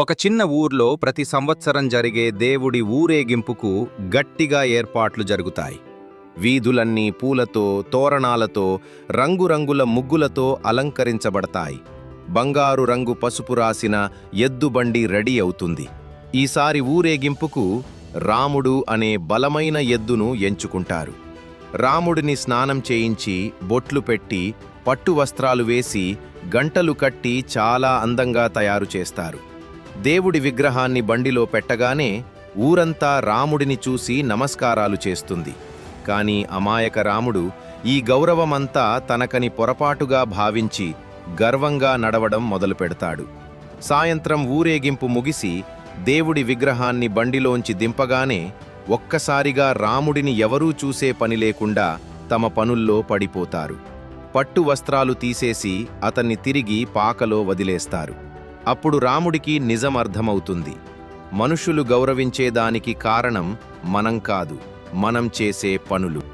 ఒక చిన్న ఊర్లో ప్రతి సంవత్సరం జరిగే దేవుడి ఊరేగింపుకు గట్టిగా ఏర్పాట్లు జరుగుతాయి. వీధులన్నీ పూలతో తోరణాలతో రంగురంగుల ముగ్గులతో అలంకరించబడతాయి. బంగారు రంగు పసుపు రాసిన ఎద్దుబండి రెడీ అవుతుంది. ఈసారి ఊరేగింపుకు రాముడు అనే బలమైన ఎద్దును ఎంచుకుంటారు. రాముడిని స్నానం చేయించి బొట్లు పెట్టి పట్టు వస్త్రాలు వేసి గంటలు కట్టి చాలా అందంగా తయారు చేస్తారు. దేవుడి విగ్రహాన్ని బండిలో పెట్టగానే ఊరంతా రాముడిని చూసి నమస్కారాలు చేస్తుంది. కాని అమాయక రాముడు ఈ గౌరవమంతా తనకని పొరపాటుగా భావించి గర్వంగా నడవడం మొదలుపెడతాడు సాయంత్రం ఊరేగింపు ముగిసి దేవుడి విగ్రహాన్ని బండిలోంచి దింపగానే ఒక్కసారిగా రాముడిని ఎవరూ చూసే పని లేకుండా తమ పనుల్లో పడిపోతారు. పట్టు వస్త్రాలు తీసేసి అతన్ని తిరిగి పాకలో వదిలేస్తారు. అప్పుడు రాముడికి నిజం అర్థమవుతుంది మనుషులు గౌరవించేదానికి కారణం మనం కాదు మనం చేసే పనులు.